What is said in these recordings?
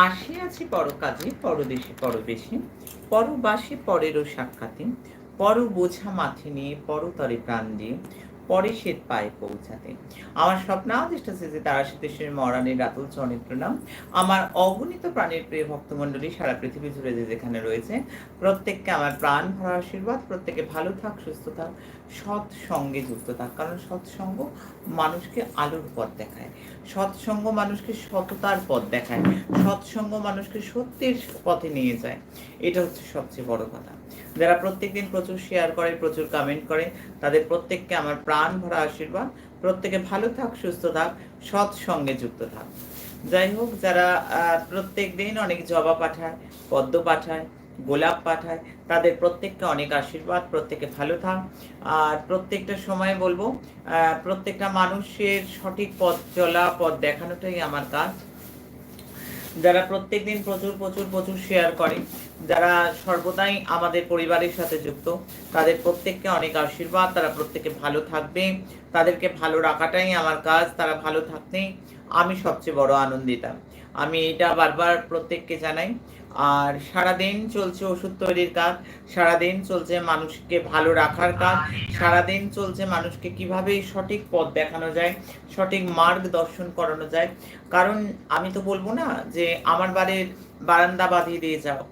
আসিয়াছি পর কাজে পরদেশে পরবেশে, পরবাসে পরেরও সাক্ষাতে পর বোঝা মাথে নিয়ে পরতরে প্রাণ দিয়ে পরে শ্বেত পায়ে পৌঁছাতে। আমার স্বপ্ন স্বপ্নাদিষ্ট যে তারা শীতেশ্বরী মরানের রাতুল চরণের প্রণাম আমার অগণিত প্রাণের প্রিয় ভক্তমণ্ডলী সারা পৃথিবী জুড়ে যে যেখানে রয়েছে, প্রত্যেককে আমার প্রাণ ভরা আশীর্বাদ, প্রত্যেকে ভালো থাক, সুস্থ থাক সৎ সঙ্গে যুক্ত থাক। কারণ সৎসঙ্গ মানুষকে আলোর পথ দেখায়। সৎসঙ্গ মানুষকে সততার পথ দেখায়। সৎসঙ্গ মানুষকে সত্যের পথে নিয়ে যায়। এটা হচ্ছে সবচেয়ে বড় কথা। যারা প্রত্যেক দিন প্রচুর শেয়ার করে, প্রচুর কমেন্ট করে, তাদের প্রত্যেককে আমার প্রাণ ভরা আশীর্বাদ। প্রত্যেকে ভালো থাক, সুস্থ থাক সৎ সঙ্গে যুক্ত থাক। যাই হোক, যারা প্রত্যেক দিন অনেক জবা পাঠায়, পদ্ম পাঠায়, গোলাপ পাঠায়, তাদের প্রত্যেককে অনেক আশীর্বাদ, প্রত্যেকে ভালো থাক। আর প্রত্যেকটা সময় বলব প্রত্যেকটা মানুষের সঠিক পথ চলা, পথ দেখানোটাই আমার কাজ। যারা প্রত্যেক দিন প্রচুর প্রচুর প্রচুর শেয়ার করে যারা সর্বদাই আমাদের পরিবারের সাথে যুক্ত, তাদের প্রত্যেককে অনেক আশীর্বাদ, তারা প্রত্যেকে ভালো থাকবে। তাদেরকে ভালো রাখাটাই আমার কাজ, তারা ভালো থাকতেই আমি সবচেয়ে বড় আনন্দিতা। আমি এটা বারবার প্রত্যেককে জানাই। আর সারাদিন চলছে ওষুধ তৈরির কাজ, সারাদিন চলছে মানুষকে ভালো রাখার কাজ, সারাদিন চলছে মানুষকে কীভাবে সঠিক পথ দেখানো যায়, সঠিক মার্গ দর্শন করানো যায়। কারণ আমি তো বলব না যে, আমার বাড়ির বারান্দা বাঁধিয়ে দিয়ে যাও।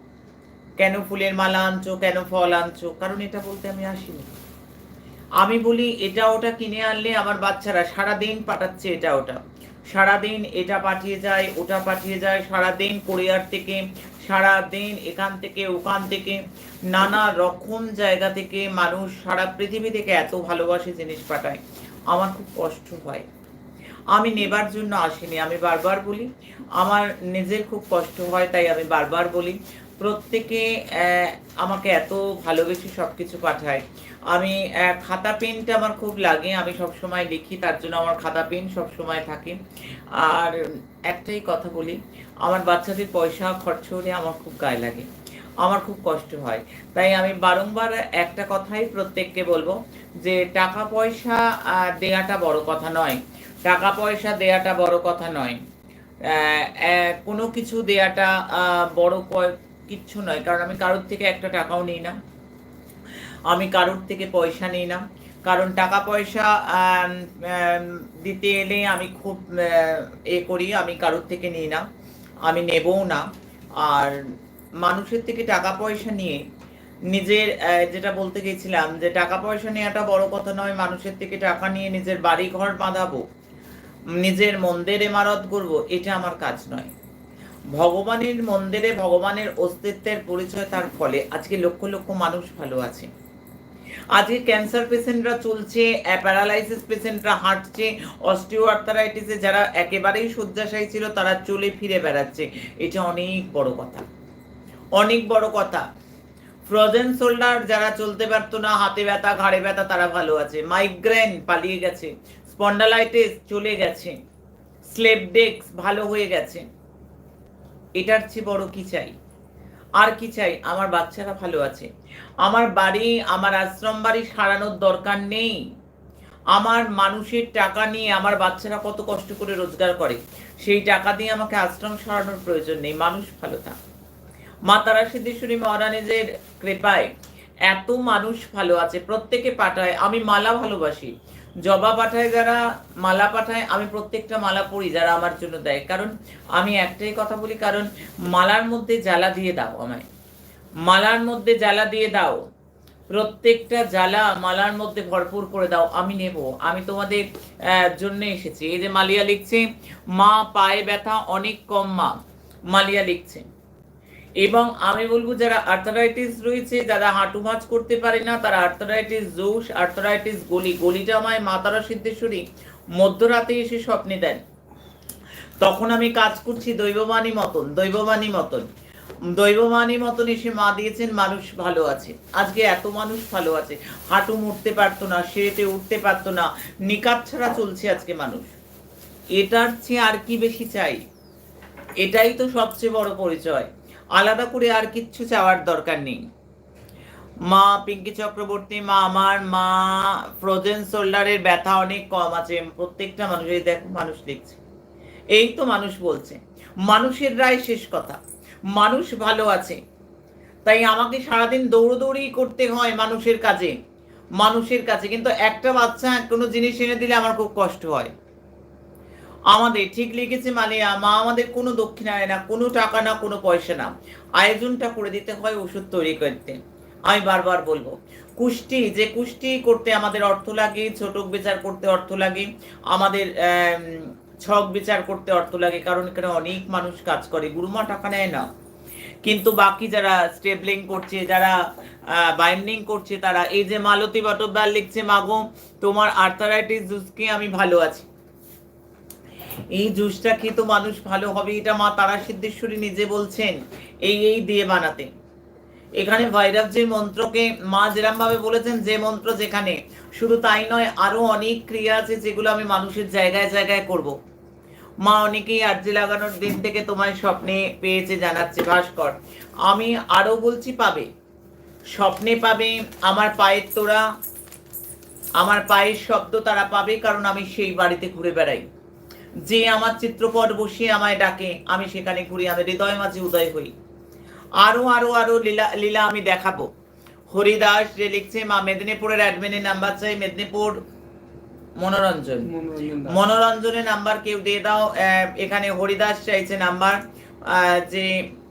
কেন ফুলের মালা আনছো, কেন ফল আনছো? কারণ এটা বলতে আমি আসিনি। আমি বলি, এটা ওটা কিনে আনলে আমার বাচ্চারা সারাদিন পাঠাচ্ছে এটা ওটা। সারাদিন এটা পাঠিয়ে যায়, ওটা পাঠিয়ে যায়, সারাদিন কোরিয়ার থেকে, সারাদিন এখান থেকে, ওখান থেকে। নানা রকম জায়গা থেকে মানুষ সারা পৃথিবী থেকে এত ভালোবাসে জিনিস পাঠায়। আমার খুব কষ্ট হয়। আমি নেবার জন্য আসিনি। আমি বারবার বলি, আমার নিজের খুব কষ্ট হয়, তাই আমি বারবার বলি। প্রত্যেকে আমাকে এত ভালোবেসে সব কিছু পাঠায়। আমি খাতা পেনটা আমার খুব লাগে, আমি সব সময় লিখি, তার জন্য আমার খাতা পেন সব সময় থাকে। আর একটাই কথা বলি, আমার বাচ্চাদের পয়সা খরচ হলে আমার খুব গায়ে লাগে, আমার খুব কষ্ট হয়। তাই আমি বারংবার একটা কথাই প্রত্যেককে বলব যে, টাকা পয়সা দেয়াটা বড় কথা নয়। টাকা পয়সা দেয়াটা বড় কথা নয়। কোনো কিছু দেয়াটা বড় কিচ্ছু নয়। কারণ আমি কারোর থেকে একটা টাকাও নিই না। আমি কারোর থেকে পয়সা নিই না। কারণ টাকা পয়সা দিতে এলে আমি খুব এ করি, আমি কারোর থেকে নিই না। আমি নেবও না। আর মানুষের থেকে টাকা পয়সা নিয়ে নিজের যেটা বলতে গেছিলাম যে টাকা পয়সা নেওয়াটা বড় কথা নয়, মানুষের থেকে টাকা নিয়ে নিজের বাড়ি ঘর বাঁধাবো, নিজের মন্দের এমারত করব, এটা আমার কাজ নয়। ভগবানের মন্দিরে ভগবানের অস্তিত্বের পরিচয় তার ফলে। আজকে লক্ষ লক্ষ মানুষ ভালো আছে। আজকে ক্যান্সার পেশেন্টরা চলছে প্যারালাইসিস পেশেন্টরা হাঁটছে অস্টিও আর্থারাইটিসে যারা একেবারেই শয্যাশায়ী ছিল, তারা চলে ফিরে বেড়াচ্ছে। এটা অনেক বড় কথা। অনেক বড় কথা। ফ্রোজেন শোল্ডার যারা চলতে পারতো না, হাতে ব্যথা, ঘাড়ে ব্যথা, তারা ভালো আছে। মাইগ্রেন পালিয়ে গেছে। স্পন্ডালাইটিস চলে গেছে। স্লেপ ডেক্স ভালো হয়ে গেছে। এটার চেয়ে বড় কি চাই? আর কি চাই? আমার বাচ্চারা ভালো আছে। আমার বাড়ি, আমার আশ্রম বাড়ি সারানোর দরকার নেই। আমার মানুষের টাকা নিয়ে আমার বাচ্চারা কত কষ্ট করে রোজগার করে। সেই টাকা দিয়ে আমাকে আশ্রম সারানোর প্রয়োজন নেই। মানুষ ভালো থাক। মা তারা সিদ্ধেশ্বরী মহারানীদের কৃপায় এত মানুষ ভালো আছে। প্রত্যেকে পাঠায়। আমি মালা ভালোবাসি। জবা পাঠায় যারা, মালা পাঠায়, আমি প্রত্যেকটা মালা পরি যারা আমার জন্য দেয়। কারণ আমি একটাই কথা বলি, কারণ মালার মধ্যে জ্বালা দিয়ে দাও আমায়। মালার মধ্যে জ্বালা দিয়ে দাও। প্রত্যেকটা জ্বালা মালার মধ্যে ভরপুর করে দাও, আমি নেব। আমি তোমাদের জন্য এসেছি। এই যে মালিয়া লিখছে, মা, পায়ে ব্যথা অনেক কম মা। মালিয়া লিখছে। এবং আমি বলব যারা আর্থারাইটিস রয়েছে, যারা হাঁটু মাছ করতে পারে না, তারা আর্থারাইটিস জোশ আর্থারাইটিস গলি, গলিটা আমায় মাতারা সিদ্ধেশ্বরী মধ্যরাতে এসে স্বপ্নে দেন। তখন আমি কাজ করছি দৈববাণী মতন দৈববাণী মতন। দৈববাণী মতন এসে মা দিয়েছেন, মানুষ ভালো আছে। আজকে এত মানুষ ভালো আছে। হাঁটু মুড়তে পারতো না সেরেতে উঠতে পারতো না নিকাত ছাড়া চলছে আজকে মানুষ। এটার চেয়ে আর কি বেশি চাই? এটাই তো সবচেয়ে বড় পরিচয়। আলাদা করে আর কিচ্ছু চাওয়ার দরকার নেই। মা পিঙ্কি চক্রবর্তী, মা আমার, মা ফ্রোজেন শোল্ডারের ব্যথা অনেক কম আছে, প্রত্যেকটা মানুষের দেখো মানুষ লিখছে এই তো মানুষ বলছে, মানুষের রায় শেষ কথা, মানুষ ভালো আছে। তাই আমাকে সারাদিন দৌড়দৌড়ি করতে হয় মানুষের কাজে, মানুষের কাছে কিন্তু একটা বাচ্চা কোনো জিনিস এনে দিলে আমার খুব কষ্ট হয়। আমাদের ঠিক লিখেছে মানে মা আমাদের কোনো দক্ষিণা না, কোনো টাকা না, কোনো পয়সা না। আয়োজনটা করে দিতে হয় ওষুধ তৈরি করতে। আমি বারবার বলব, কুষ্টি, যে কুষ্টি করতে আমাদের অর্থ লাগে, ছোটক বিচার করতে অর্থ লাগে, আমাদের ছক বিচার করতে অর্থ লাগে, কারণ এখানে অনেক মানুষ কাজ করে, গুরুমা টাকা নেয় না। কিন্তু বাকি যারা স্টেবলিং করছে, যারা বাইন্ডিং করছে, তারা, এই যে মালতী বটব্যাল লিখছে, মাগো, তোমার আর্থারাইটিস জুসকে আমি ভালো আছি। এই জুসটা খেয়ে তো মানুষ ভালো হবে, এটা মা তারা সিদ্ধেশ্বরী নিজে বলছেন, এই এই দিয়ে বানাতে। এখানে ভৈরব যে মন্ত্রকে মা যেরম ভাবে বলেছেন, যে মন্ত্র যেখানে, শুধু তাই নয়, আরও অনেক ক্রিয়া আছে যেগুলো আমি মানুষের জায়গায় জায়গায় করব। মা অনেকেই আর্জি লাগানোর দিন থেকে তোমায় স্বপ্নে পেয়েছে জানাচ্ছে ভাস্কর। আমি আরও বলছি পাবে। স্বপ্নে পাবে আমার পায়ের তোরা আমার পায়ের শব্দ তারা পাবে, কারণ আমি সেই বাড়িতে ঘুরে বেড়াই। যে আমার চিত্রপট বসিয়ে আমায় ডাকে আমি সেখানে ঘুরি আমি হৃদয় মাঝে উদয় হই। আরও আরও আরও লীলা লীলা আমি দেখাবো। হরিদাস যে লিখছে মা মেদিনীপুরের অ্যাডমিনের নাম্বার চাই মেদিনীপুর মনোরঞ্জন। মনোরঞ্জন মনোরঞ্জনের নাম্বার কেউ দিয়ে দাও এখানে হরিদাস চাইছে নাম্বার যে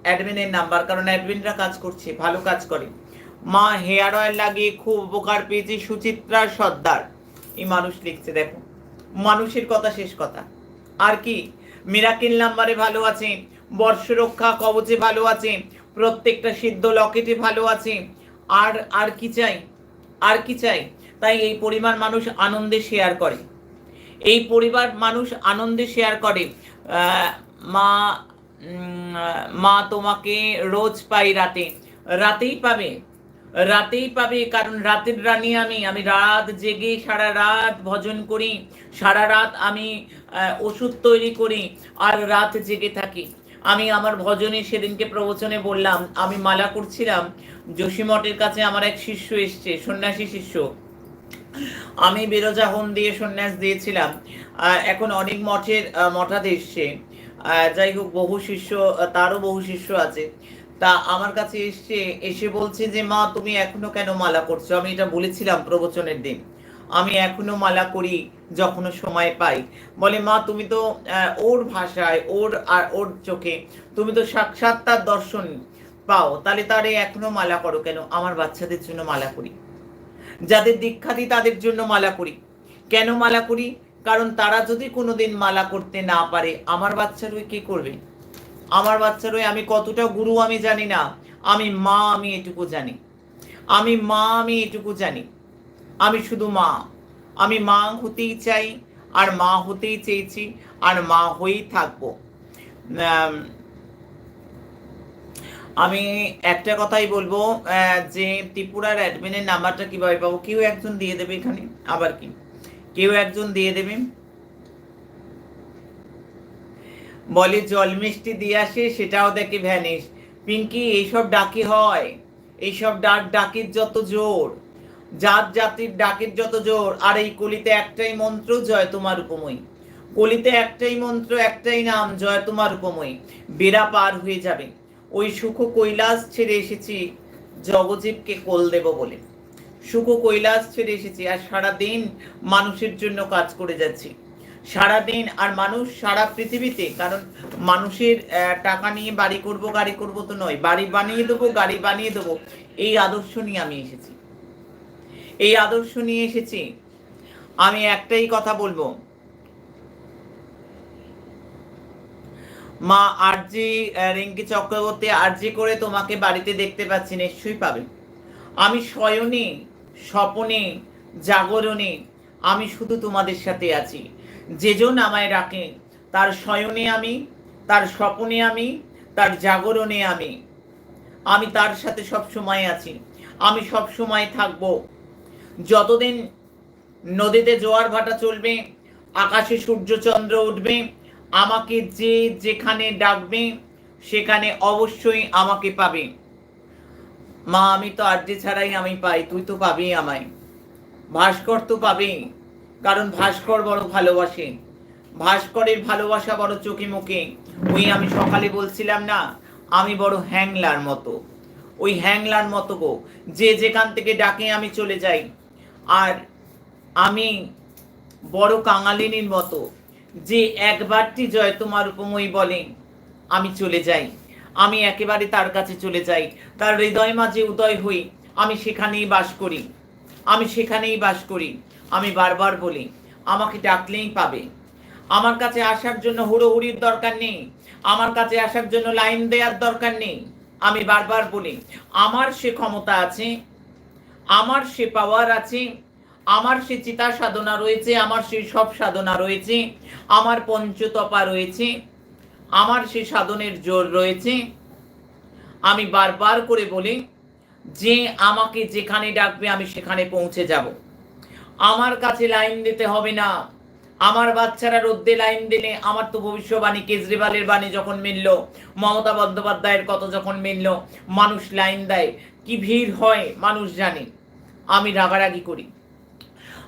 অ্যাডমিনের নাম্বার কারণ অ্যাডমিনরা কাজ করছে ভালো কাজ করে। মা হেয়ার অয়েল লাগিয়ে খুব উপকার পেয়েছি সুচিত্রা সর্দার। এই মানুষ লিখছে দেখো। মানুষের কথা শেষ কথা। আর কি? মিরাকিল নাম্বারে ভালো আছে, বর্ষরক্ষা কবচে ভালো আছে, প্রত্যেকটা সিদ্ধ লকেটে ভালো আছে। আর আর কি চাই? আর কি চাই? তাই এই পরিবার মানুষ আনন্দে শেয়ার করে। এই পরিবার মানুষ আনন্দে শেয়ার করে। মা মা তোমাকে রোজ পাই রাতে। রাতেই পাবে। রাতেই পাবে, কারণ রাতের রানী আমি। আমি রাত জেগে সারা রাত ভজন করি। সারা রাত আমি ওষুধ তৈরি করি আর রাত জেগে থাকি। আমি আমার ভজনে সেদিনকে প্রবচনে বললাম, আমি মালা করছিলাম, যোশী মঠের কাছে আমার এক শিষ্য এসছে, সন্ন্যাসী শিষ্য। আমি বেরোজা হোম দিয়ে সন্ন্যাস দিয়েছিলাম এখন অনেক মঠের মঠাতে এসছে। যাই হোক, বহু শিষ্য, তারও বহু শিষ্য আছে। তা আমার কাছে এসছে, এসে বলছে যে, মা, তুমি এখনও কেন মালা করছ? আমি এটা বলেছিলাম প্রবচনের দিন। আমি এখনও মালা করি যখনও সময় পাই। বলে, মা, তুমি তো ওর ভাষায়, ওর আর ওর চোখে, তুমি তো সাক্ষাৎ তার দর্শন পাও। তাহলে তারে এখনও মালা করো কেন? আমার বাচ্চাদের জন্য মালা করি। যাদের দীক্ষা দিই, তাদের জন্য মালা করি। কেন মালা করি? কারণ তারা যদি কোনোদিন মালা করতে না পারে, আমার বাচ্চার ওই কে করবে? আমার বাচ্চার ওই আমি কতটা গুরু আমি জানি না। আমি মা, আমি এটুকু জানি। আমি মা, আমি এটুকু জানি। আমি শুধু মা। আমি মা হতেই চাই, আর মা হতেই চেয়েছি, আর মা হয়েই থাকব। আমি একটা কথাই বলব যে ত্রিপুরার অ্যাডমিনের নাম্বারটা কীভাবে পাবো? কেউ একজন দিয়ে দেবে এখানে, আবার কি? কেউ একজন দিয়ে দেবে। বলে জল মিষ্টি দিয়ে আসে, সেটাও দেখে ভ্যানিস পিঙ্কি, এইসব ডাকি হয়। এইসব ডাক ডাকির যত জোর। জাত জাতির ডাকের যত জোর, আর এই কলিতে একটাই মন্ত্র, জয় তোমার উপময়। কলিতে একটাই মন্ত্র, একটাই নাম, জয় তোমার উপময়। বেড়া পার হয়ে যাবে। ওই সুখ কৈলাস ছেড়ে এসেছি, জগজীবকে কোল দেব বলে। সুখ কৈলাস ছেড়ে এসেছি, আর সারা দিন মানুষের জন্য কাজ করে যাচ্ছি। সারা দিন আর মানুষ সারা পৃথিবীতে, কারণ মানুষের টাকা নিয়ে বাড়ি করব, গাড়ি করব তো নয়, বাড়ি বানিয়ে দেবো, গাড়ি বানিয়ে দেবো, এই আদর্শ নিয়ে আমি এসেছি। এই আদর্শ নিয়ে এসেছি। আমি একটাই কথা বলব। মা আরজি রিঙ্কি চক্রবর্তী আরজি করে তোমাকে বাড়িতে দেখতে পাচ্ছি, নিশ্চয়ই পাবে। আমি শয়নে স্বপনে, জাগরণে, আমি শুধু তোমাদের সাথে আছি। যেজন আমায় ডাকে, তার শয়নে আমি, তার স্বপনে আমি, তার জাগরণে আমি। আমি তার সাথে সব সময় আছি। আমি সব সময় থাকব। যতদিন নদীতে জোয়ার ভাটা চলবে, আকাশে সূর্যচন্দ্র উঠবে, আমাকে যে যেখানে ডাকবে, সেখানে অবশ্যই আমাকে পাবে। মা, আমি তো আর্জি ছাড়াই আমি পাই, তুই তো পাবি আমায়। ভাস্কর তো পাবেই কারণ ভাস্কর বড় ভালোবাসে। ভাস্করের ভালোবাসা বড় চোখে মুখে। ওই আমি সকালে বলছিলাম না, আমি বড় হ্যাংলার মতো। ওই হ্যাংলার মতো গো, যে যেখান থেকে ডাকে আমি চলে যাই। আর আমি বড় কাঙালিনীর মতো যে একবারটি জয় তোমার উপময় বলে আমি চলে যাই। আমি একেবারে তার কাছে চলে যাই। তার হৃদয় মাঝে উদয় হই। আমি সেখানেই বাস করি। আমি সেখানেই বাস করি। আমি বারবার বলি, আমাকে ডাকলেই পাবে। আমার কাছে আসার জন্য হুড়োহুড়ির দরকার নেই। আমার কাছে আসার জন্য লাইন দেওয়ার দরকার নেই। আমি বারবার বলি, আমার সে ক্ষমতা আছে আমার সে পাওয়ার আছে, আমার সে চিতা সাধনা রয়েছে, আমার সে সব সাধনা রয়েছে, আমার পঞ্চতপা রয়েছে, আমার সে সাধনের জোর রয়েছে। আমি বারবার করে বলি, যে আমাকে যেখানে ডাকবে আমি সেখানে পৌঁছে যাব। আমার কাছে লাইন দিতে হবে না। আমার বাচ্চারা রোদ্দে লাইন দিলে আমার তো ভবিষ্যবাণী, কেজরিওয়ালের বাণী যখন মিলল, মমতা বন্দ্যোপাধ্যায়ের কত যখন মিলল, মানুষ লাইন দেয়। কি ভিড় হয়, মানুষ জানে। আমি রাগারাগি করি।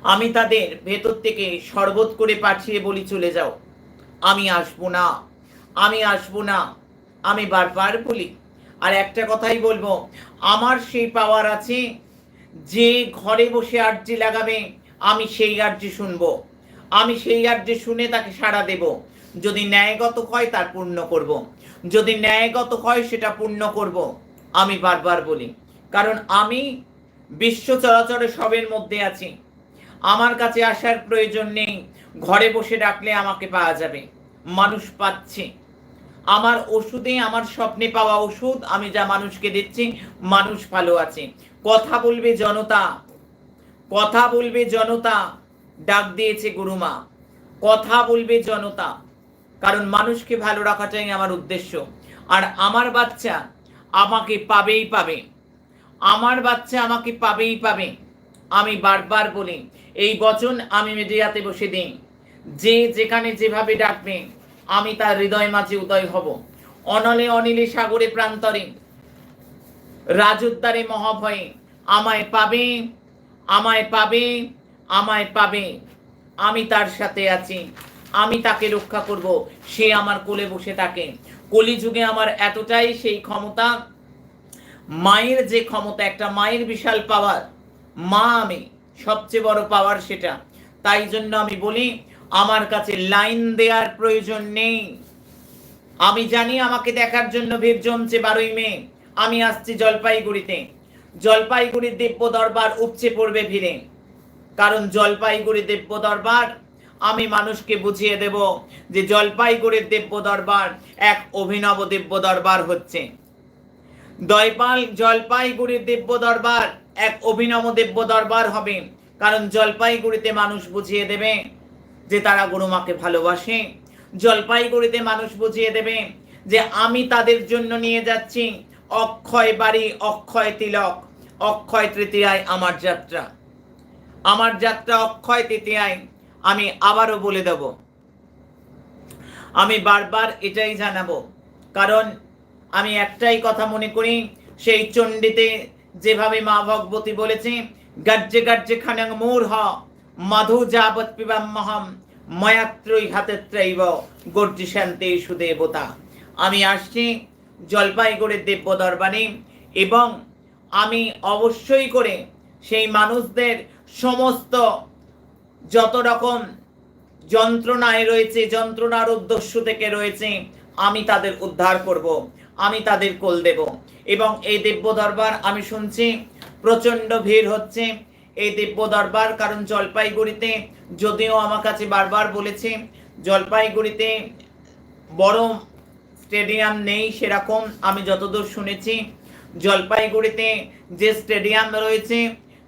আমি তাদের ভেতর থেকে শরবত করে পাঠিয়ে বলি, চলে যাও। আমি আসব না। আমি আসব না। আমি বারবার বলি। আর একটা কথাই বলব, আমার সেই পাওয়ার আছে যে ঘরে বসে আর্জি লাগাবে, আমি সেই আর্জি শুনব। আমি সেই আর্জি শুনে তাকে সাড়া দেব। যদি ন্যায়গত হয় তার পূর্ণ করব। যদি ন্যায়গত হয় সেটা পূর্ণ করব। আমি বারবার বলি। কারণ আমি বিশ্ব চরাচরে সবের মধ্যে আছি। আমার কাছে আসার প্রয়োজন নেই। ঘরে বসে ডাকলে আমাকে পাওয়া যাবে। মানুষ পাচ্ছে। আমার ওষুধে আমার স্বপ্নে পাওয়া ওষুধ, আমি যা মানুষকে দিচ্ছি, মানুষ ভালো আছে। কথা বলবে জনতা। কথা বলবে জনতা। ডাক দিয়েছে গুরুমা কথা বলবে জনতা। কারণ মানুষকে ভালো রাখাটাই আমার উদ্দেশ্য। আর আমার বাচ্চা আমাকে পাবেই পাবে। আমার বাচ্চা আমাকে পাবেই পাবে। আমি বারবার বলি, এই বচন আমি মিডিয়াতে বসে দিই। যে যেখানে যেভাবে ডাকবে, আমি তার হৃদয় মাঝে উদয় হব। অনলে অনিলে সাগরে প্রান্তরে, রাজোদ্দারে মহাভয়ে, আমায় পাবে আমায় পাবে আমায় পাবে। আমি তার সাথে আছি, আমি তাকে রক্ষা করব, সে আমার কোলে বসে থাকে। কলিযুগে আমার এতটাই সেই ক্ষমতা মায়ের যে ক্ষমতা, একটা মায়ের বিশাল পাওয়ার মা আমি, সবচেয়ে বড় পাওয়ার সেটা। তাই জন্য আমি বলি, আমার কাছে লাইন দেওয়ার প্রয়োজন নেই। আমি জানি আমাকে দেখার জন্য ভিড় জমছে বারোই মে। আমি আসছি জলপাইগুড়িতে। জলপাইগুড়ির দিব্য দরবার উপচে পড়বে ভিড়ে। কারণ জলপাইগুড়ি দিব্য দরবার আমি মানুষকে বুঝিয়ে দেব যে জলপাইগুড়ির দিব্য দরবার এক অভিনব দিব্য দরবার হচ্ছে। দয়পাল জলপাইগুড়ির দিব্য দরবার এক অভিনব দিব্য দরবার হবে। কারণ জলপাইগুড়িতে মানুষ বুঝিয়ে দেবে যে তারা গুরুমাকে ভালোবাসে। জলপাইগুড়িতে মানুষ বুঝিয়ে দেবে যে আমি তাদের জন্য নিয়ে যাচ্ছি অক্ষয় বাড়ি, অক্ষয় তিলক, অক্ষয় তৃতীয়ায় আমার যাত্রা। আমার যাত্রা অক্ষয় তৃতীয়ায়, আমি আবারও বলে দেব। আমি বারবার এটাই জানাব। কারণ আমি একটাই কথা মনে করি, সেই চণ্ডীতে যেভাবে মা ভগবতী বলেছে গাজ্যে গাজ্যে খানাং মূর হ মাধু যাবৎ পিবাম মহম ময়াত্রই হাতে ত্রৈব গর্জি শান্তি সুদেবতা। আমি আসছি জলপাইগুড়ির দিব্য দরবারে এবং আমি অবশ্যই করে সেই মানুষদের সমস্ত যত রকম যন্ত্রণায় রয়েছে, যন্ত্রণার উদ্দেশ্য থেকে রয়েছে, আমি তাদের উদ্ধার করব। আমি তাদের কোল দেব। এবং এই দিব্য দরবার আমি শুনছি, প্রচণ্ড ভিড় হচ্ছে। এই দিব্য দরবার কারণ জলপাইগুড়িতে যদিও আমার কাছে বারবার বলেছে, জলপাইগুড়িতে বড় স্টেডিয়াম নেই সেরকম, আমি যতদূর শুনেছি, জলপাইগুড়িতে যে স্টেডিয়াম রয়েছে,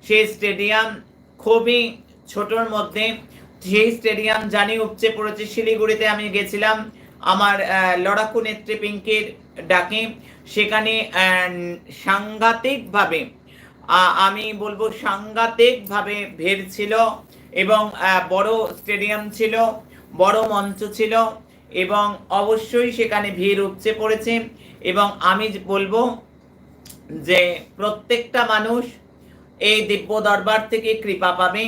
সেই স্টেডিয়াম খুবই ছোটর মধ্যে, সেই স্টেডিয়াম জানি উপচে পড়েছে শিলিগুড়িতে, আমি গেছিলাম। আমার লড়াকু নেত্রী পিঙ্কির ডাকে। সেখানে সাংঘাতিকভাবে আমি বলব সাংঘাতিকভাবে ভিড় ছিল এবং বড় স্টেডিয়াম ছিল, বড় মঞ্চ ছিল এবং অবশ্যই সেখানে ভিড় উপচে পড়েছে এবং আমি বলব যে প্রত্যেকটা মানুষ এই দিব্য দরবার থেকে কৃপা পাবে।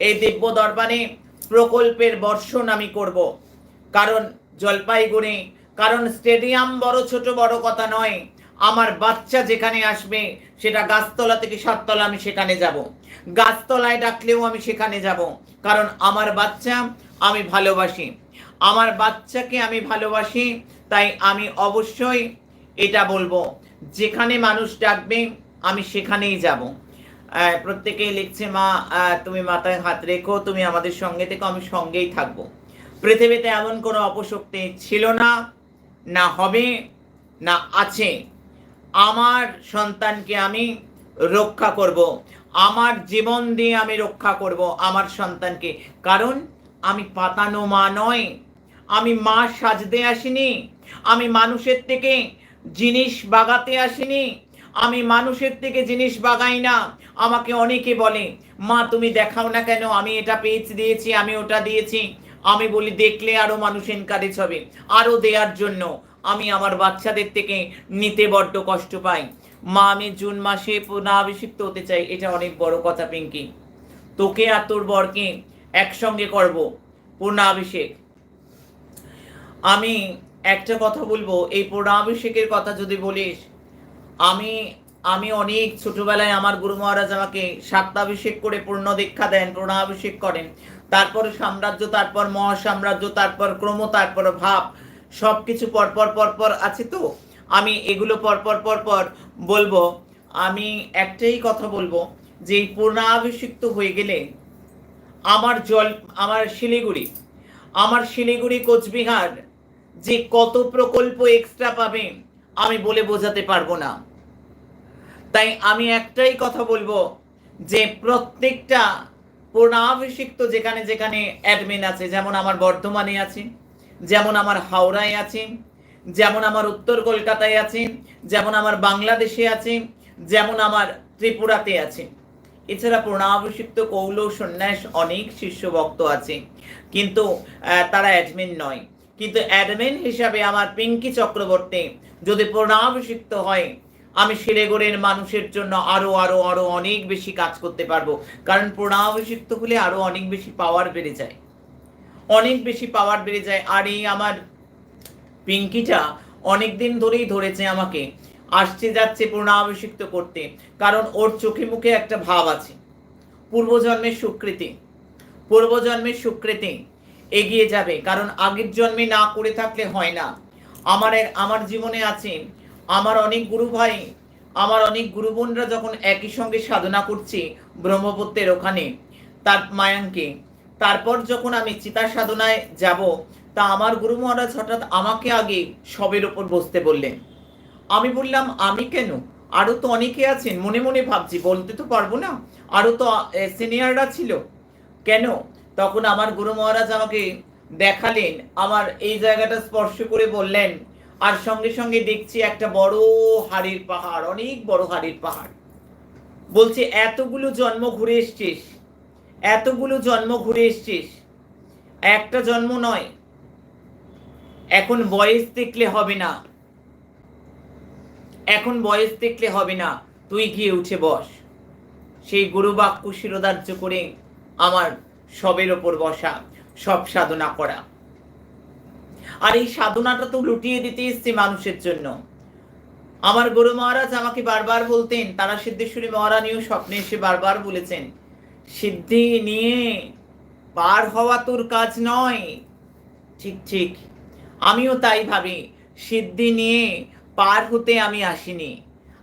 এই দিব্য দরবারে প্রকল্পের বর্ষণ আমি করব। কারণ জলপাইগুড়ি। কারণ স্টেডিয়াম বড়, ছোট, বড় কথা নয়। আমার বাচ্চা যেখানে আসবে, সেটা গাছতলা থেকে সাততলা আমি সেখানে যাব। গাছতলায় ডাকলেও আমি সেখানে যাব। কারণ আমার বাচ্চা আমি ভালোবাসি। আমার বাচ্চাকে আমি ভালোবাসি, তাই আমি অবশ্যই এটা বলব। যেখানে মানুষ ডাকবে, আমি সেখানেই যাব। প্রত্যেকেই লিখছে, মা তুমি মাথায় হাত রেখো, তুমি আমাদের সঙ্গে থেকো, আমি সঙ্গেই থাকব। পৃথিবীতে এমন কোনো অপশক্তি ছিল না না হবে, না আছে। আমার সন্তানকে আমি রক্ষা করব, আমার জীবন দিয়ে আমি রক্ষা করব আমার সন্তানকে। কারণ আমি পাতানো মা নয়, আমি মা সাজতে আসিনি, আমি মানুষের থেকে জিনিস বাগাতে আসিনি, আমি মানুষের থেকে জিনিস বাগাই না। আমাকে অনেকে বলে, মা, তুমি দেখাও না কেন? আমি এটা পেজ দিয়েছি, আমি ওটা দিয়েছি। আমি বলি, দেখলে আরও মানুষ এনকারেজ হবে। আরও দেওয়ার জন্য আমি আমার বাচ্চাদের থেকে নিতে বড্ড কষ্ট পাই। মা, আমি জুন মাসে পুনরাভিষিক্ত হতে চাই, এটা অনেক বড় কথা, পিঙ্কি। তোকে আর তোর বরকে একসঙ্গে করব পূর্ণাভিষেক আমি একটা কথা বলব, এই পূর্ণাভিষেকের কথা যদি বলিস, আমি আমি অনেক ছোটবেলায় আমার গুরু মহারাজ আমাকে শাক্তাভিষেক করে পূর্ণ দীক্ষা দেন পূর্ণাভিষেক করেন। তারপর সাম্রাজ্য, তারপর মহাসাম্রাজ্য, তারপর ক্রম, তারপর ভাব সব কিছু পরপর পরপর আছে তো? আমি এগুলো পরপর পরপর বলব। আমি একটাই কথা বলব যে এই পূর্ণাভিষিক্ত হয়ে গেলে আমার জল, আমার শিলিগুড়ি আমার শিলিগুড়ি, কোচবিহার যে কত প্রকল্প এক্সট্রা পাবে, আমি বলে বোঝাতে পারব না। তাই আমি একটাই কথা বলব যে প্রত্যেকটা পূর্ণাভিষিক্ত যেখানে যেখানে অ্যাডমিন আছে, যেমন আমার বর্ধমানে আছে, যেমন আমার হাওড়ায় আছে, যেমন আমার উত্তর কলকাতায় আছে, যেমন আমার বাংলাদেশে আছে, যেমন আমার ত্রিপুরাতে আছে। এছাড়া পূর্ণাভিষিক্ত কৌল সন্ন্যাস অনেক শিষ্য ভক্ত আছে, কিন্তু তারা অ্যাডমিন নয়। কিন্তু অ্যাডমিন হিসাবে আমার পিঙ্কি চক্রবর্তী যদি পূর্ণাভিষিক্ত হয় আমি শিলেগড়ের মানুষের জন্য আরও আরও আরও অনেক বেশি কাজ করতে পারব। কারণ পূর্ণাভিষিক্ত হলে আরও অনেক বেশি পাওয়ার বেড়ে যায়। অনেক বেশি পাওয়ার বেড়ে যায়। আর এই আমার পিঙ্কিটা অনেক দিন ধরেই ধরেছে আমাকে। আসছে, যাচ্ছে পূর্ণাভিষিক্ত করতে। কারণ ওর চোখে মুখে একটা ভাব আছে। পূর্বজন্মের স্বীকৃতি পূর্বজন্মের স্বীকৃতি এগিয়ে যাবে। কারণ আগের জন্মে না করে থাকলে হয় না। আমার আমার জীবনে আছে আমার অনেক গুরু ভাই, আমার অনেক গুরু বোনরা যখন একই সঙ্গে সাধনা করছে ব্রহ্মপুত্রের ওখানে, তার মায়াঙ্কে, তারপর যখন আমি চিতা সাধনায় যাব, তা আমার গুরু মহারাজ হঠাৎ আমাকে আগে সবের ওপর বসতে বললেন। আমি বললাম, আমি কেন? আরও তো অনেকে আছেন, মনে মনে ভাবছি, বলতে তো পারব না, আরও তো সিনিয়ররা ছিল। কেন? তখন আমার গুরু মহারাজ আমাকে দেখালেন, আমার এই জায়গাটা স্পর্শ করে বললেন আর সঙ্গে সঙ্গে দেখছি একটা বড় হাড়ির পাহাড়, অনেক বড় হাড়ির পাহাড়। বলছে, এতগুলো জন্ম ঘুরে এসছিস, এতগুলো জন্ম ঘুরে এসছিস, একটা জন্ম নয়, এখন বয়স দেখলে হবে না, এখন বয়স দেখলে হবে না, তুই গিয়ে উঠে বস। সেই গুরু বাক্য শিরোধার্য করে আমার সবের ওপর বসা সব সাধনা করা। আর এই সাধনাটা তো লুটিয়ে দিতে এসছে মানুষের জন্য। আমার গুরু মহারাজ আমাকে বারবার বলতেন, তারা সিদ্ধেশ্বরী মহারানীও স্বপ্নে এসে বারবার বলেছেন, সিদ্ধি নিয়ে পার হওয়া তোর কাজ নয়। ঠিক ঠিক। আমিও তাই ভাবি, সিদ্ধি নিয়ে পার হতে আমি আসিনি।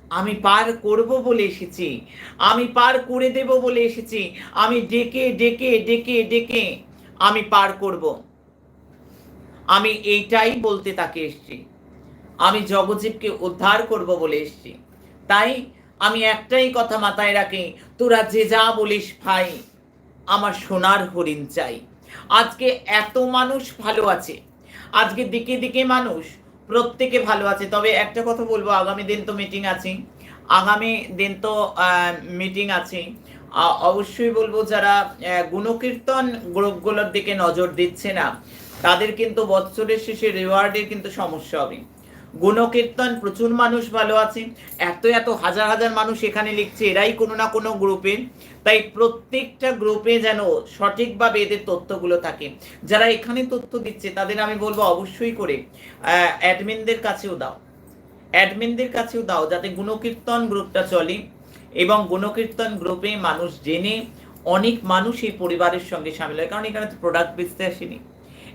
আমি পার করব বলে এসেছি। আমি পার করে দেব বলে এসেছি। আমি ডেকে ডেকে ডেকে ডেকে আমি পার করব। আমি এইটাই বলতে তাকে এসেছি। আমি জগজীবকে উদ্ধার করব বলে এসেছি। তাই আমি একটাই কথা মাথায় রাখি, তোরা যে যা বলিস ভাই, আমার সোনার হরিণ চাই। আজকে এত মানুষ ভালো আছে। আজকে দিকে দিকে মানুষ প্রত্যেকে ভালো আছে। তবে একটা কথা বলব, আগামী দিন তো মিটিং আছে আগামী দিন তো মিটিং আছে অবশ্যই বলব যারা গুণকীর্তন গ্রুপগুলোর দিকে নজর দিচ্ছে না তাদের কিন্তু বৎসরের শেষে রিওয়ার্ডের কিন্তু সমস্যা হবে। গুণকীর্তন, প্রচুর মানুষ ভালো আছে। এত এত, হাজার হাজার মানুষ এখানে লিখছে, এরাই কোনো না কোনো গ্রুপে। তাই প্রত্যেকটা গ্রুপে যেন সঠিকভাবে এদের তথ্যগুলো থাকে। যারা এখানে তথ্য দিচ্ছে, তাদের আমি বলব অবশ্যই করে অ্যাডমিনদের কাছেও দাও। অ্যাডমিনদের কাছেও দাও, যাতে গুণকীর্তন গ্রুপটা চলে এবং গুণকীর্তন গ্রুপে মানুষ জেনে অনেক মানুষ এই পরিবারের সঙ্গে সামিল হয়। কারণ এখানে তো প্রোডাক্ট বেচতে আসেনি।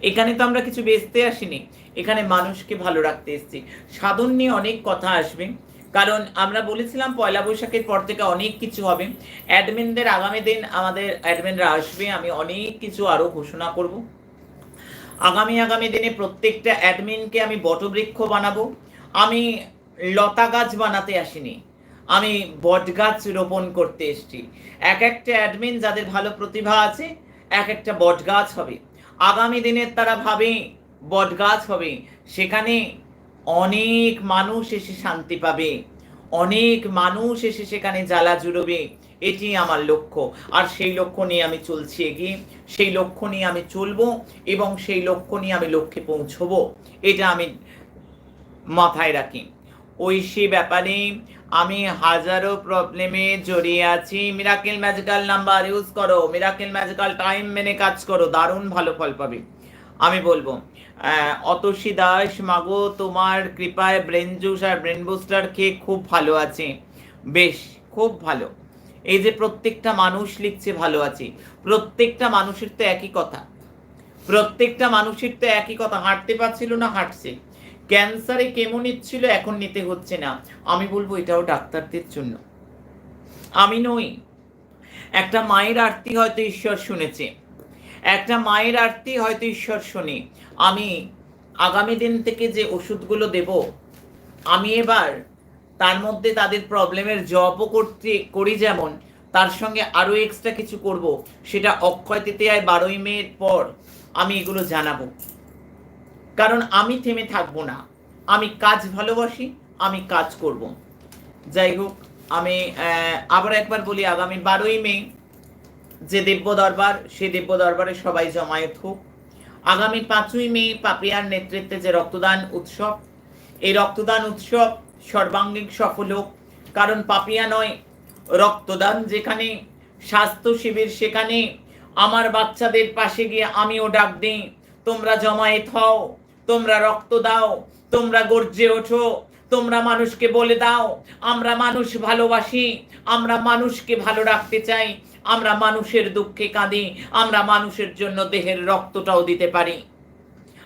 এখানে তো আমরা কিছু বেচতে আসিনি। এখানে মানুষকে ভালো রাখতে এসেছি। সাধন নিয়ে অনেক কথা আসবে। কারণ আমরা বলেছিলাম পয়লা বৈশাখের পর থেকে অনেক কিছু হবে। অ্যাডমিনদের আগামী দিন আমাদের অ্যাডমিনরা আসবে। আমি অনেক কিছু আরও ঘোষণা করব। আগামী আগামী দিনে প্রত্যেকটা অ্যাডমিনকে আমি বটবৃক্ষ বানাবো। আমি লতা গাছ বানাতে আসিনি। আমি বট গাছ রোপণ করতে এসেছি। এক একটা অ্যাডমিন যাদের ভালো প্রতিভা আছে, এক একটা বট গাছ হবে। আগামী দিনের তারা ভাবে বট গাছ হবে। সেখানে অনেক মানুষ এসে শান্তি পাবে। অনেক মানুষ এসে সেখানে জ্বালা জুড়বে। এটি আমার লক্ষ্য। আর সেই লক্ষ্য নিয়ে আমি চলছি এগিয়ে। সেই লক্ষ্য নিয়ে আমি চলবো এবং সেই লক্ষ্য নিয়ে আমি লক্ষ্যে পৌঁছবো। এটা আমি মাথায় রাখি। ওই সে ব্যাপারে আমি হাজারো প্রবলেমে জড়িয়ে আছি। মিরাকেল ম্যাজিক্যাল নাম্বার ইউজ করো। মিরাকেল ম্যাজিক্যাল টাইম মেনে কাজ করো। দারুণ ভালো ফল পাবে। আমি বলব অতসী দাস, মাগো, তোমার কৃপায় ব্রেন জুস আর ব্রেন বুস্টার খেয়ে খুব ভালো আছে। বেশ, খুব ভালো। এই যে প্রত্যেকটা মানুষ লিখছে ভালো আছে। প্রত্যেকটা মানুষের তো একই কথা। প্রত্যেকটা মানুষের তো একই কথা। হাঁটতে পারছিল না, হাঁটছে। ক্যান্সারে কেমো নিচ্ছিল এখন নিতে হচ্ছে না। আমি বলব এটাও ডাক্তারদের জন্য। আমি নই। একটা মায়ের আরতি হয়তো ঈশ্বর শুনেছে। একটা মায়ের আরতি হয়তো ঈশ্বর শুনে। আমি আগামী দিন থেকে যে ওষুধগুলো দেব, আমি এবার তার মধ্যে তাদের প্রবলেমের জবও করতে, করি যেমন, তার সঙ্গে আরও এক্সট্রা কিছু করব, সেটা অক্ষয় তৃতীয়ায় বারোই মের পর আমি এগুলো জানাব। কারণ আমি থেমে থাকব না। আমি কাজ ভালোবাসি, আমি কাজ করব। যাই হোক, আমি আবার একবার বলি, আগামী বারোই মে যে দিব্য দরবার, সেই দিব্য দরবারে সবাই জমায়েত হোক। আগামী পাঁচই মে পাপিয়ার নেতৃত্বে যে রক্তদান উৎসব, এই রক্তদান উৎসব সর্বাঙ্গীন সফল হোক। কারণ পাপিয়া নয়, রক্তদান যেখানে, স্বাস্থ্য শিবির সেখানে। আমার বাচ্চাদের পাশে গিয়ে আমিও ডাক দিই, তোমরা জমায়েত হও। তোমরা রক্ত দাও, তোমরা গর্জে ওঠো, তোমরা মানুষকে বলে দাও, আমরা মানুষ ভালোবাসি, আমরা মানুষকে ভালো রাখতে চাই, আমরা মানুষের দুঃখে কাঁদি, আমরা মানুষের জন্য দেহের রক্তটাও দিতে পারি।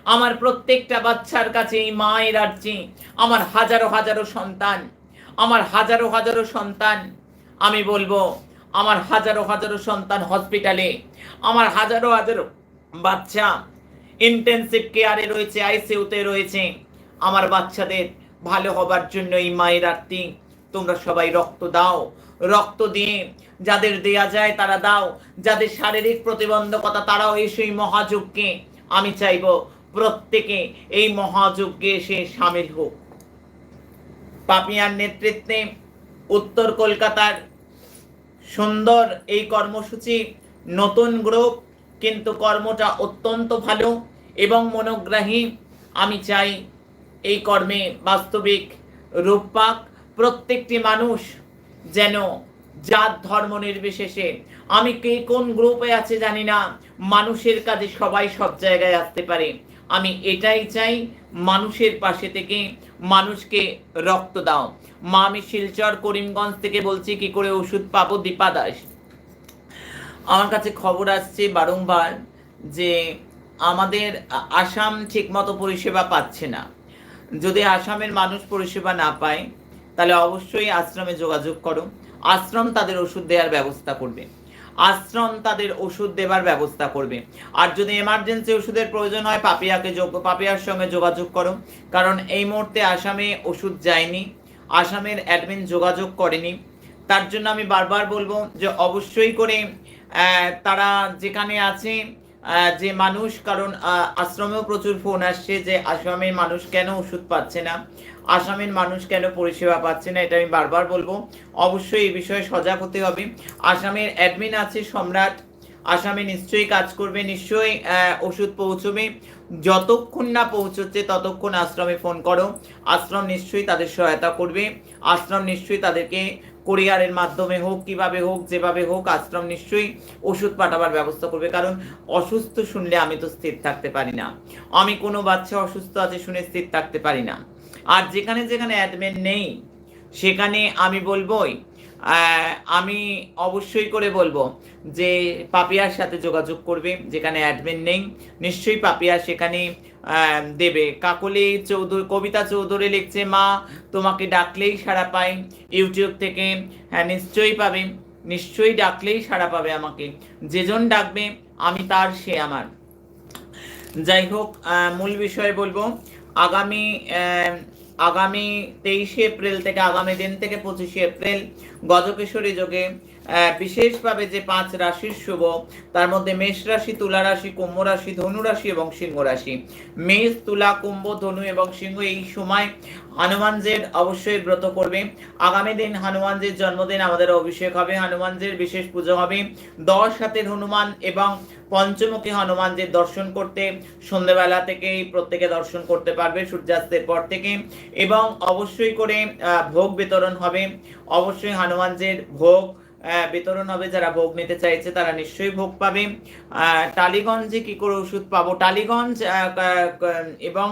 আমার প্রত্যেকটা বাচ্চার কাছে এই মায়ের আর্জি, আমার হাজারো হাজারো সন্তান, আমার হাজারো হাজারো সন্তান, আমি বলব, আমার হাজারো হাজারো সন্তান হসপিটালে, আমার হাজারো হাজারো বাচ্চা ইন্টেন্সিভ কেয়ারে রয়েছে আইসিইউতে রয়েছে। আমার বাচ্চাদের ভালো হবার জন্য এই মায়ের আরতি। তোমরা সবাই রক্ত দাও, রক্ত দিয়ে যাদের দেয়া যায় তারা দাও, যাদের শারীরিক প্রতিবন্ধকতা তারাও এই মহাযজ্ঞে। আমি চাইব প্রত্যেকে এই মহাযজ্ঞে এসে সামিল হোক। পাপিয়ার নেতৃত্বে উত্তর কলকাতার সুন্দর এই কর্মসূচি, নতুন গ্রুপ কিন্তু কর্মটা অত্যন্ত ভালো এবং মনোগ্রাহী। আমি চাই এই কর্মে বাস্তবিক রূপ পাক প্রত্যেকটি মানুষ যেন জাত ধর্ম নির্বিশেষে। আমি কে কোন গ্রুপে আছে জানি না, মানুষের কাজে সবাই সব জায়গায় আসতে পারে। আমি এটাই চাই, মানুষের পাশে থেকে মানুষকে রক্ত দাও। মা, আমি শিলচর, করিমগঞ্জ থেকে বলছি, কি করে ওষুধ পাবো? দীপা দাস। আমার কাছে খবর আসছে বারংবার যে আমাদের আসাম ঠিকমতো পরিষেবা পাচ্ছে না। যদি আসামের মানুষ পরিষেবা না পায়, তাহলে অবশ্যই আশ্রমে যোগাযোগ করো। আশ্রম তাদের ওষুধ দেওয়ার ব্যবস্থা করবে। আশ্রম তাদের ওষুধ দেবার ব্যবস্থা করবে। আর যদি এমার্জেন্সি ওষুধের প্রয়োজন হয়, পাপিয়াকে পাপিয়ার সঙ্গে যোগাযোগ করো। কারণ এই মুহূর্তে আসামে ওষুধ যায়নি, আসামের অ্যাডমিন যোগাযোগ করেনি। তার জন্য আমি বারবার বলব যে অবশ্যই করে তারা যেখানে আছে যে মানুষ, কারণ আশ্রমেও প্রচুর ফোন আসছে যে আসামের মানুষ কেন ওষুধ পাচ্ছে না? আসামের মানুষ কেন পরিষেবা পাচ্ছে না? এটা আমি বারবার বলব। অবশ্যই এই বিষয়ে সজাগ হতে হবে। আসামের অ্যাডমিন আছে সম্রাট। আসামে নিশ্চয়ই কাজ করবে, নিশ্চয়ই ওষুধ পৌঁছবে। যতক্ষণ না পৌঁছচ্ছে, ততক্ষণ আশ্রমে ফোন করো। আশ্রম নিশ্চয়ই তাদের সহায়তা করবে। আশ্রম নিশ্চয়ই তাদেরকে কোরিয়ারের মাধ্যমে হোক, কীভাবে হোক, যেভাবে হোক, আশ্রম নিশ্চয়ই ওষুধ পাঠাবার ব্যবস্থা করবে। কারণ অসুস্থ শুনলে আমি তো স্থির থাকতে পারি না। আমি কোনো বাচ্চা অসুস্থ আছে শুনে স্থির থাকতে পারি না। আর যেখানে যেখানে অ্যাডমিন নেই, সেখানে আমি বলবোই আমি অবশ্যই করে বলব যে পাপিয়ার সাথে যোগাযোগ করবে, যেখানে অ্যাডমিন নেই, নিশ্চয়ই পাপিয়া সেখানে দেবে। কাকলি চৌধুরী, কবিতা চৌধুরী লিখছে, মা, তোমাকে ডাকলেই সাড়া পাই। ইউটিউব থেকে হ্যাঁ নিশ্চয়ই পাবে। নিশ্চয়ই ডাকলেই সাড়া পাবে আমাকে। যেজন ডাকবে, আমি তার সে আমার। যাই হোক মূল বিষয়ে বলব, আগামী আগামী তেইশে এপ্রিল থেকে, আগামী দিন থেকে পঁচিশে এপ্রিল গজকেশ্বরী যোগে বিশেষভাবে যে পাঁচ রাশির শুভ, তার মধ্যে মেষ রাশি, তুলা রাশি, কুম্ভ রাশি, ধনু রাশি এবং সিংহ রাশি। মেষ, তুলা, কুম্ভ, ধনু এবং সিংহ এই সময় হনুমানজির অবশ্যই ব্রত করবে। আগামী দিন হনুমানজির জন্মদিন, আমাদের অভিষেক হবে, হনুমানজির বিশেষ পুজো হবে। দশ হাতের হনুমান এবং পঞ্চমুখী হনুমানজির দর্শন করতে সন্ধ্যেবেলা থেকেই প্রত্যেকে দর্শন করতে পারবে সূর্যাস্তের পর থেকে এবং অবশ্যই করে ভোগ বিতরণ হবে। অবশ্যই হনুমানজির ভোগ বিতরণ হবে, যারা ভোগ নিতে চাইছে তারা নিশ্চয়ই ভোগ পাবে। টালিগঞ্জে কি করে ওষুধ পাবো? টালিগঞ্জ এবং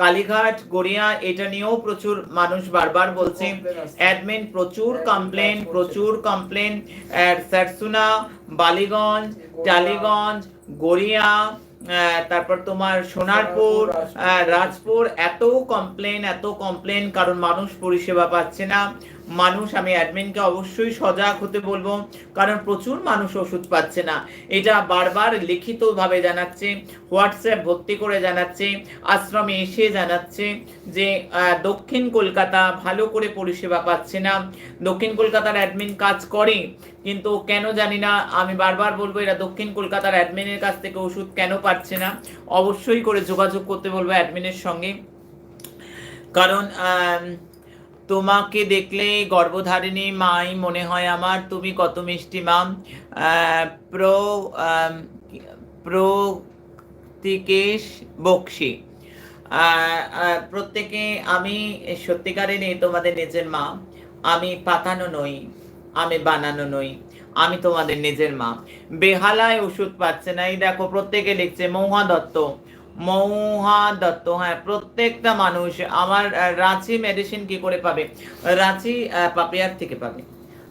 কালীঘাট, গড়িয়া, এটা নিয়েও প্রচুর মানুষ বারবার বলছে। অ্যাডমিন প্রচুর, কমপ্লেন প্রচুর, কমপ্লেন। স্যারসুনা বালিগঞ্জ, টালিগঞ্জ, গড়িয়া তারপর তোমার সোনারপুর রাজপুর, এত কমপ্লেন এত কমপ্লেন, কারণ মানুষ পরিষেবা পাচ্ছে না। মানুষ, আমি অ্যাডমিনকে অবশ্যই সজাগ হতে বলব, কারণ প্রচুর মানুষ ওষুধ পাচ্ছে না। এটা বারবার লিখিতভাবে জানাচ্ছে, হোয়াটসঅ্যাপ ভর্তি করে জানাচ্ছে, আশ্রমে এসে জানাচ্ছে যে দক্ষিণ কলকাতা ভালো করে পরিষেবা পাচ্ছে না। দক্ষিণ কলকাতার অ্যাডমিন কাজ করে, কিন্তু কেন জানি না, আমি বারবার বলব, এরা দক্ষিণ কলকাতার অ্যাডমিনের কাছ থেকে ওষুধ কেন পাচ্ছে না? অবশ্যই করে যোগাযোগ করতে বলব অ্যাডমিনের সঙ্গে। কারণ তোমাকে দেখলে গর্ভধারিণী মাই মনে হয় আমার, তুমি কত মিষ্টি মাম। প্রো প্রতিকেশ বক্সি। প্রত্যেকে আমি সত্যিকারে নেই, তোমাদের নিজের মা। আমি পাতানো নই, আমি বানানো নই, আমি তোমাদের নিজের মা। বেহালায় ওষুধ পাচ্ছে না। এই দেখো, প্রত্যেকে লিখছে মৌহা দত্ত মৌহা দত্ত হ্যাঁ প্রত্যেকটা মানুষ আমার রাঁচি মেডিসিন কি করে পাবে? রাঁচি পাপিয়ার থেকে পাবে।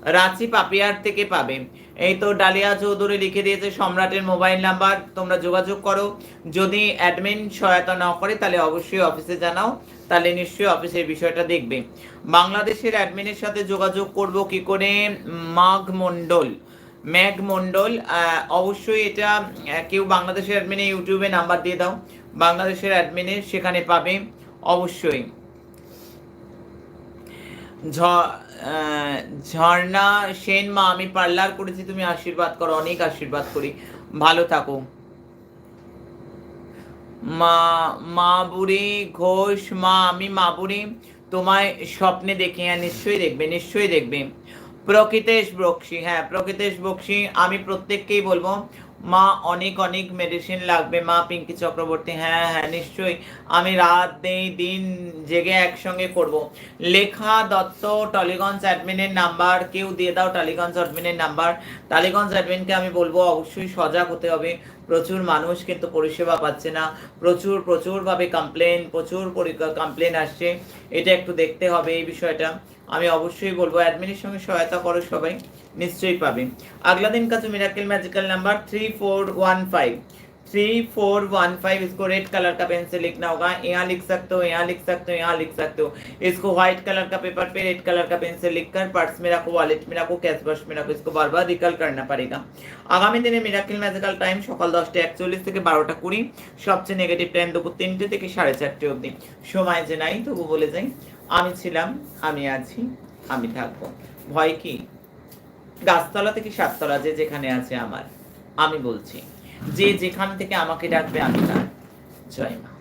রাঁচি পাপিয়ার থেকে পাবে। এই তো ডালিয়া চৌধুরী লিখে দিয়েছে সম্রাটের মোবাইল নাম্বার, তোমরা যোগাযোগ করো। যদি অ্যাডমিন সহায়তা না করে, তাহলে অবশ্যই অফিসে জানাও। তাহলে নিশ্চয়ই অফিসের বিষয়টা দেখবে। বাংলাদেশের অ্যাডমিনের সাথে যোগাযোগ করব কি করে? মাঘ মণ্ডল ম্যাগ মণ্ডল আহ, অবশ্যই এটা কেউ বাংলাদেশের অ্যাডমিনে ইউটিউবে নাম্বার দিয়ে দাও। বাংলাদেশের অ্যাডমিনে সেখানে পাবে অবশ্যই। ঝর্ণা সেন মা আমি পার্লার করেছি তুমি আশীর্বাদ করো অনেক আশীর্বাদ করি। ভালো থাকো। মা মা বুড়ি ঘোষ মা আমি মা বুড়ি তোমায় স্বপ্নে দেখি হ্যাঁ নিশ্চয়ই দেখবে নিশ্চয়ই দেখবে। প্রকৃতেশ বক্সি হ্যাঁ প্রকৃতেশ বক্সি, আমি প্রত্যেককেই বলব, মা, অনেক অনেক মেডিসিন লাগবে, মা, পিঙ্কি চক্রবর্তী হ্যাঁ হ্যাঁ নিশ্চয়ই, আমি রাত নেই, দিন জেগে একসঙ্গে করব। লেখা দত্ত টলিগঞ্জ অ্যাডমিনের নাম্বার, কেউ দিয়ে দাও টালিগঞ্জ অ্যাডমিনের নাম্বার। টালিগঞ্জ অ্যাডমিনকে আমি বলব, অবশ্যই সজাগ হতে হবে। প্রচুর মানুষ কিন্তু পরিষেবা পাচ্ছে না। প্রচুর, প্রচুরভাবে কমপ্লেন প্রচুর কমপ্লেন আসছে। এটা একটু দেখতে হবে এই বিষয়টা। আমি অবশ্যই বলব অ্যাডমিনের সঙ্গে সহায়তা করো সবাই, নিশ্চয়ই পাবে। আগলা দিন কাছে miracle magical number three four one five three four one five इसको रेड कलर का पेन से लिखना होगा यहाँ लिख सकते हो यहाँ लिख सकते हो यहाँ लिख सकते हो इसको व्हाइट कलर का पेपर पे रेड कलर का पेन से लिखकर पर्स में रखो वॉलेट में रखो कैश बॉक्स में रखो इसको बार बार रिकल करना पड़ेगा আগামী দিনে মিরাকেল ম্যাজিক্যাল টাইম সকাল দশটা একচল্লিশ থেকে বারোটা কুড়ি সবচেয়ে নেগেটিভ টাইম দুপুর তিনটে থেকে সাড়ে চারটে অবধি সময় যে নাই তবু বলে যাই আমি ছিলাম আমি আছি আমি থাকবো ভয় কি গাছতলা থেকে সাততলা যে যেখানে আছে আমার আমি বলছি যে যেখান থেকে আমাকে ডাকবে আমি তার জয় মা।